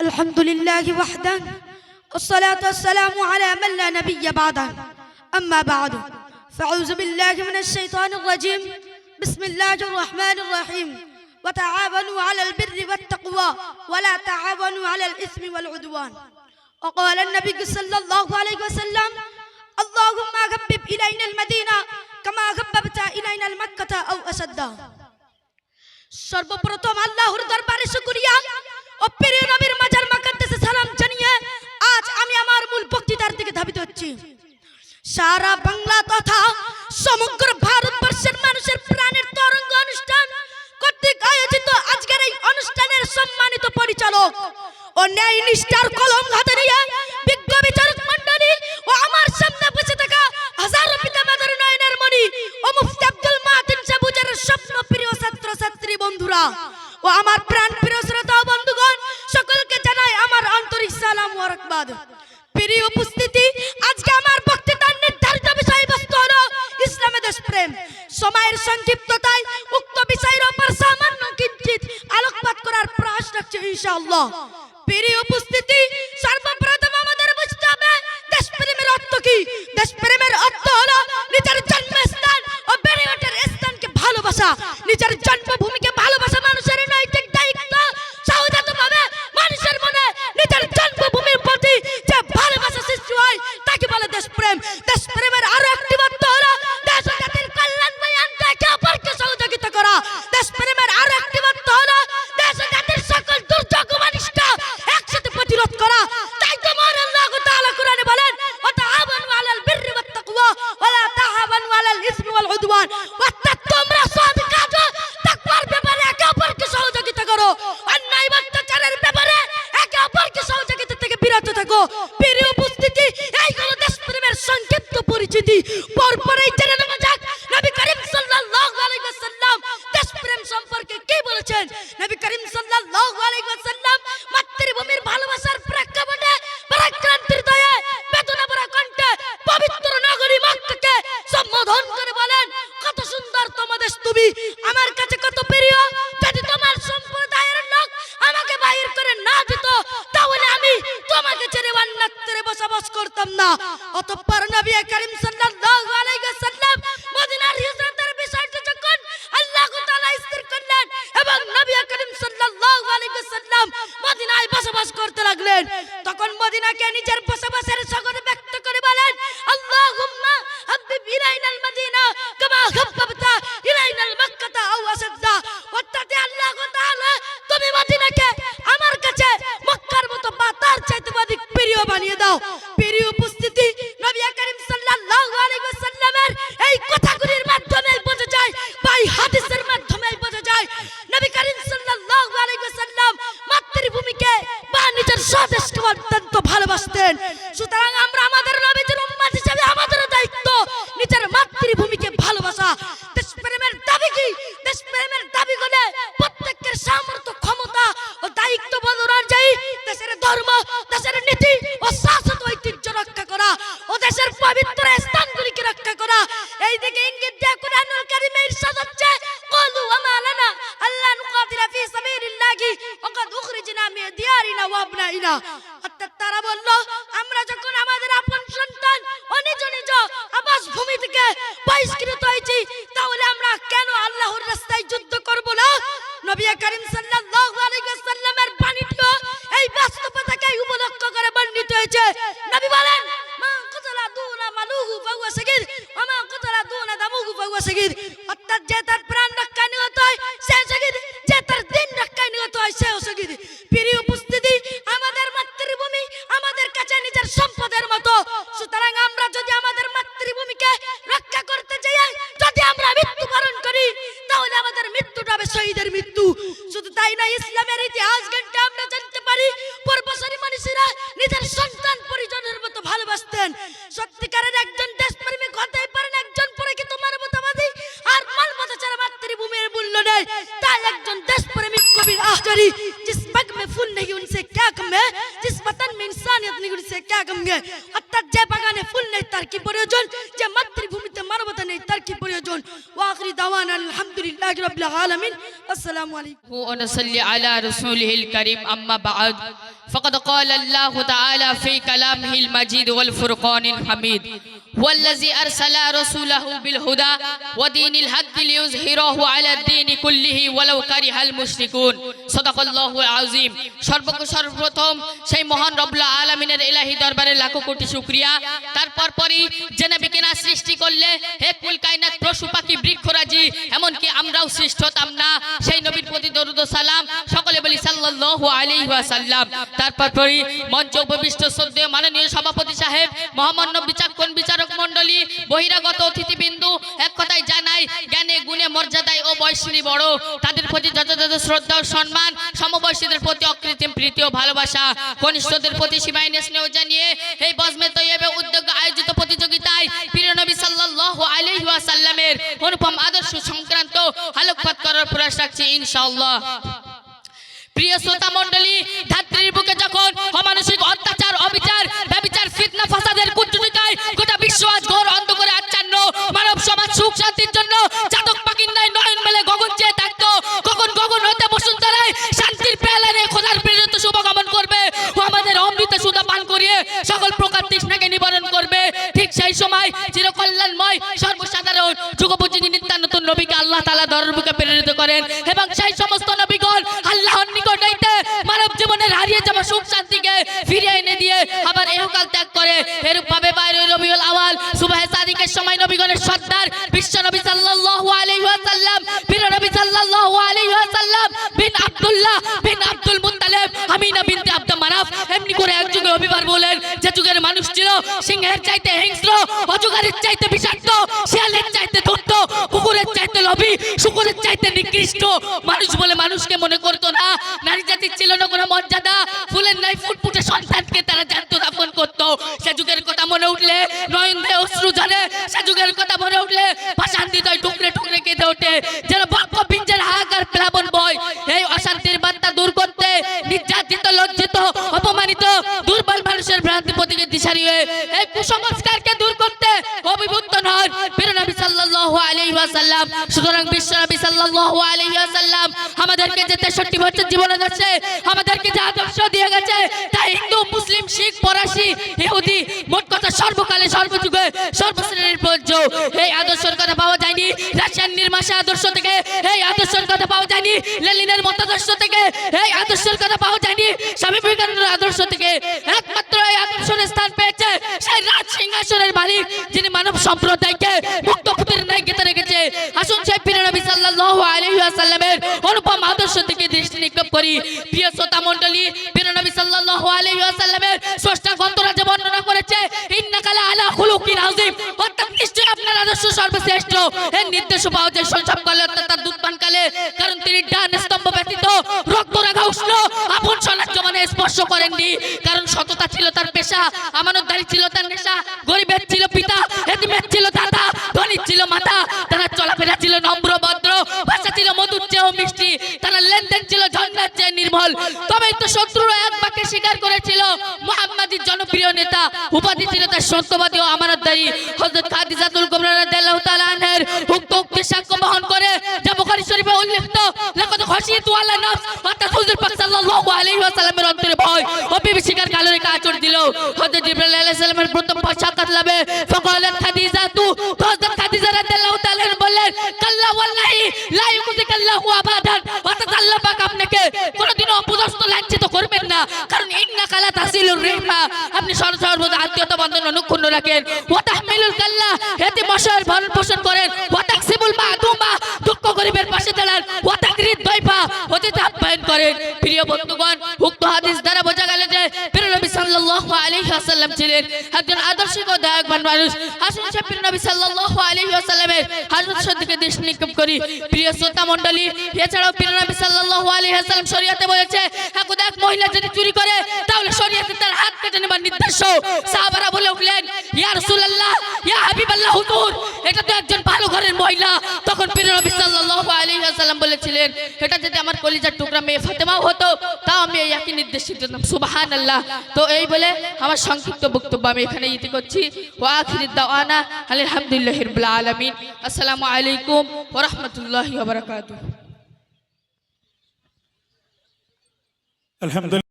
الحمد لله وحده والصلاة والسلام على من لا نبي بعده أما بعد فأعوذ بالله من الشيطان الرجيم بسم الله الرحمن الرحيم وتعاونوا على البر والتقوى ولا تعاونوا على الإثم والعدوان وقال النبي صلى الله عليه وسلم اللهم حبب إلينا المدينة كما حببت إلينا المكة أو أشد সর্বপ্রথম আল্লাহর দরবারে শুকরিয়া ও প্রিয় নবীর ধাবিত হচ্ছি। সারা বাংলা তথা সমগ্র ভারতবর্ষের মানুষের প্রাণের তরঙ্গ অনুষ্ঠান কর্তৃক আয়োজিত আজকের এই অনুষ্ঠানের সম্মানিত পরিচালক ও ন্যায় নিষ্ঠার কলম হাতে নিয়ে বিজ্ঞ বিচারক মণ্ডলী ও আমার সামনে বসে থাকা হাজারো পিতা মাতার নয়নের মণি ও মুফতি আব্দুল মাতিন সাবুজের স্বপ্ন প্রিয় ছাত্র ছাত্রী বন্ধুরা ও আমার প্রাণ প্রিয় শ্রোতা বন্ধুগণ, সকলকে জানাই আমার আন্তরিক সালাম ও রাখবাদ প্রিয় উপস্থিতি, আজকে আমার বক্তৃতার নির্ধারিত বিষয়বস্তু হলো ইসলামের দেশপ্রেম। সময়ের সংক্ষিপ্ততায় উক্ত বিষয়ের উপর সামান্য কিঞ্চিত আলোকপাত করার প্রয়াস রাখছি ইনশাআল্লাহ। প্রিয় উপস্থিতি, সর্বপ্রথম আমাদের বুঝতে হবে, দেশপ্রেমের অর্থ কি? দেশপ্রেমের অর্থ হলো নিজের জন্মস্থান ও বেড়ে ওঠার স্থানকে ভালোবাসা। নিজের জন্মভূমিকে ইসমি ওয়াল উদওয়ান। অর্থাৎ তোমরা সৎ কাজ তাকওয়ার ব্যাপারে একে অপরকে সহযোগিতা করো। অন্যায় অত্যাচারের ব্যাপারে একে অপরকে সহযোগিতা থেকে বিরত থাকো। প্রিয় উপস্থিতি, এই হলো দেশপ্রেমের সংক্ষিপ্ত পরিচিতি। পরপরই জেনে নেওয়া যাক, নবী করিম সাল্লাল্লাহু আলাইহি ওয়াসাল্লাম দেশপ্রেম সম্পর্কে কি বলেছেন? নবী করিম তাহলে আমি তোমাকে ছেড়ে অন্যত্রে বসবাস করতাম না। অতঃপর নবী করিম সাল্লাল্লাহু মিন দিয়ারিনা ওয়া আবনাইনা অর্থাৎ তারা বলল, আমরা যখন আমাদের আপন সন্তান ও নিজ নিজ আবাস ভূমি থেকে বহিষ্কৃত হয়েছি, তাহলে আমরা কেন আল্লাহর রাস্তায় যুদ্ধ করব না? নবী করিম সাল্লাল্লাহু আলাইহি ওয়াসাল্লামের বাণীটিও এই বাস্তবতাকে উপলক্ষ করে বর্ণিত হয়েছে। নবী বলেন, মা কুতলা দুনা মালুহু ফাহুয়া সাগীর, ওয়া মা কুতলা দুনা দামুহু ফাহুয়া সাগীর। অর্থাৎ যে তার প্রাণ রক্ষায় নিহত হয়, সে সাগীর। তাই একজন দেশপ্রেমিক কবির আহজারি जिस पग में फूल नहीं उनसे क्या कम है जिस वतन में इंसानियत नहीं उनसे क्या कम है অর্থাৎ যে বাগানে ফুল নেই তার কি প্রয়োজন যে মাতৃভূমিতে মানবতা নেই তার কি প্রয়োজন ওয়াখির দাওয়ানা আলহামদুলিল্লাহি রাব্বিল আলামিন আসসালামু আলাইকুম ونصلي على رسوله الكريم أما بعد فقد قال الله تعالى في كلامه المجيد والفرقان الحميد والذي أرسل رسوله بالهدى ودين الحق ليظهره على الدين كله ولو كره المشركون صدق الله العظيم সর্বক সর্বপ্রথম সেই মহান রব্লা আলমিনের এলাহি দরবারে লাখো কোটি শুক্রিয়া তারপর পরই জেনে বিকেনা সৃষ্টি করলে, হে কুল কায়নাত, পশু পাখি, বৃক্ষরাজি, এমনকি আমরাও সৃষ্ট হতাম না। সেই নবীর প্রতি দরুদ সালাম সকলে বলি সাল্লাল্লাহু আলাইহি ওয়াসাল্লাম। তারপর পরই মঞ্চ উপবিষ্ট শ্রদ্ধেয় মাননীয় সভাপতি সাহেব, মহামান্য বিচক্ষণ বিচারক মণ্ডলী, বহিরাগত অতিথিবিন্দু, এক কথায় জানাই, জ্ঞানে, গুণে, মর্যাদায় ও বয়সী বড়, তাদের প্রতি যথাযথ শ্রদ্ধা ও সম্মান, সমবয়সীদের প্রতি অকৃত্রিম প্রীতি ও ভালোবাসা, কনিষ্ঠদের প্রতি সীমাহীন স্নেহ জানিয়ে এই বজমে তৈয়বে উদ্যোগ আলাইহি ওয়াসাল্লামের অনুপম আদর্শ সংক্রান্ত আলোকপাত করার প্রয়াস রাখছি, ইনশাআল্লাহ। প্রিয় শ্রোতা মণ্ডলী, ধাত্রীর বুকে যখন অমানসিক অত্যাচার, অবিচার, ব্যবিচার, ফিতনা, ফাসাদের কুটুনিকায় গোটা বিশ্ব আজ ঘোর অন্ধকারে আচ্ছান্ন, মানব সমাজ সুখ শান্তির জন্য চাতক পাখির এরূপ বাইরে রবিউল আওয়াল। সুবাহ সাদিকের সময় নবীগণের সর্দার, বিশ্ব নবী সাল্লাল্লাহু আলাইহি ওয়াসাল্লাম, বীর নবী সাল্লাল্লাহু আলাইহি ওয়াসাল্লাম, বিন আব্দুল্লাহ বিন আব্দুল মুত্তালিব, আমিনা বিনতে আব্দ মানাফ, এমনি করে এক যুগে রবিবার বলেন যে যুগের মানুষ ছিল, সিংহের চাইতে হিংস্র অজগরের চাইতে বিষাক্ত, শিয়ালের চাইতে ধূর্ত, কুকুরের চাইতে লোভী, শুকুরের চাইতে নিকৃষ্ট। মানুষ বলে মানুষকে মনে করতো না, নারী জাতির ছিল না কোনো মর্যাদা, ফুলের নাই, ফুটফুটে সন্তানকে তারা নয়ন দেয় অশ্রু ঝরে সে যুগের কথা মনে উঠলে ভাষান হৃদয় টুকরে টুকরে কেঁদে ওঠে। যেন বাক্য বিঞ্জের হাহাকার প্লাবন বয়, এই অশান্তির বার্তা দূর করতে নির্যাতিত, লজ্জিত, অপমানিত, দুর্বল মানুষের ভ্রান্তি প্রতিকে দিশারি হয়ে, এই কুসংস্কারকে দূর করতে অভিভূত নয়। প্রিয় নবী সাল্লাল্লাহু আলাইহি ওয়াসাল্লাম, সুতরাং বিশ্ব নবী সাল্লাল্লাহু আলাইহি ওয়াসাল্লাম, আমাদেরকে যে 63 বছর জীবনে যাচ্ছে, আমাদেরকে যে আদর্শ দিয়ে গেছে, তা হিন্দু, মুসলিম, শিখ কথা সর্বকালে সর্বযুগে সর্বশ্রেণীর প্রযোজ্য এই আদর্শের কথা পাওয়া যায়নি। রাশিয়ান নির্মাসা আদর্শ থেকে। এই আদর্শের কথা পাওয়া যায়নি। লেনিনের মতাদর্শ থেকে। এই আদর্শের কথা পাওয়া যায়নি। স্বামী বিবেকানন্দের আদর্শ থেকে। একমাত্র এই আদর্শের স্থান পেয়েছে সেই রাজ সিংহাসনের মালিক, যিনি মানব সম্প্রদায়কে মুক্ত পুতের ন্যায় গেঁথে রেখেছে। আসুন সেই প্রিয় নবী সাল্লাল্লাহু আলাইহি ওয়াসাল্লামের অনুপম আদর্শ থেকে দৃষ্টি নিক্ষেপ করি। প্রিয় শ্রোতা মণ্ডলী প্রিয় নবী সাল্লাল্লাহু আলাইহি ওয়াসাল্লামের স্রষ্টা গ্রন্থরাজে বর্ণনা করেছে ইন্নাকালা আলা খুলুকিন আযীম। অর্থাৎ নিশ্চয়ই আপনার আদর্শ সর্বশ্রেষ্ঠ। এর নির্দেশ পাওয়া যায় শৈশব অর্থাৎ তার দুধ কারণ তিনি ডান স্তম্ভ ব্যতীত রক্ত উষ্ণ। আপন সোনার জমানে স্পর্শ করেননি। কারণ সততা ছিল তার পেশা, আমানতদারি ছিল তার নেশা। গরিবের ছিল পিতা, এতিমের ছিল দাদা ধনীর ছিল মাতা। তারা চলাফেরা ছিল নম্র, ভদ্র, ভাষা ছিল মধুর চেয়েও মিষ্টি। তারা লেনদেন ছিল ঝঞ্ঝার চেয়ে নির্মল। তবে তো শত্রুরা উপাধি ছিল তার সত্যবাদী ও আমানতদারি হযরত খাদিজাতুল কুবরা রাদিয়াল্লাহু তাআলা আনহার উক্ত উক্তি সাক্ষ্য বহন করে যা বুখারী শরীফে উল্লেখিত, লাকাদ খাশিয়াতু আলা নাফস অর্থাৎ হুজুর পাক সাল্লাল্লাহু আলাইহি ওয়াসাল্লামের অন্তরে ভয় ও বিভীষিকার কালো রেখা আচর দিল। হযরত জিবরাইল আলাইহিস সালামের প্রথম সাক্ষাৎ লাভে ফাকালাত খাদিজাতু, হযরত খাদিজা রাদিয়াল্লাহু তাআলা বললেন, কাল্লা ওয়াল্লাহি লা ইউকুযিকাল্লাহু আবাদান অর্থাৎ আল্লাহ পাক আপনাকে কোনোদিনও অপদস্থ লাঞ্ছিত করবেন না, কারণ রিহমা আপনি সর্ব সর্বদা আত্মীয়তা বন্ধন অনুক্ষুণ্ণ রাখেন। ওয়াতাহমিলুল কাল্লা এতে মশার ভরণ পোষণ করেন। ওয়াতাকসিবুল মাদুমা, দুঃখ গরিবের পাশে দাঁড়ান। ওয়াতাকরিদ দয়ফা অতিথি আপ্যায়ন করেন। প্রিয় বন্ধুগণ সাল্লাল্লাহু আলাইহি ওয়াসাল্লাম ছিলেন একজন আদর্শ ও দয়াবান মানুষ। সে প্রিয় নবী সাল্লাল্লাহু আলাইহি ওয়াসাল্লামের আদর্শ দিকে দৃষ্টি নিক্ষেপ করি। প্রিয় শ্রোতা মণ্ডলী, এছাড়াও প্রিয় নবী সাল্লাল্লাহু আলাইহি ওয়াসাল্লাম শরীয়তে বলেছে একদা এক মহিলা যদি চুরি করে, তাহলে শরীয়তে তার হাত কেটে নেবার নির্দেশ সাহাবারা বলে উঠলেন, ইয়া রাসূলুল্লাহ, ইয়া হাবিবাল্লাহ, হুজুর, এটা তো একজন ভালো ঘরের মহিলা। তখন প্রিয় নবী সাল্লাল্লাহু সাল্লাম বলেছিলেন, এটা যদি আমার কলিজার টুকরা মেয়ে ফাতেমাও হতো, তাও আমি এই একই নির্দেশ দিতাম সুবাহান আল্লাহ তো এই বলে আমার সংক্ষিপ্ত বক্তব্য আমি এখানে ইতি করছি। ওয়াখিরিদ্দাওয়ানা আলহামদুলিল্লাহ হিরবুল্লা আলমিন। আসসালামু আলাইকুম ওরহমতুল্লাহ বারকাত আলহামদুলিল্লাহ।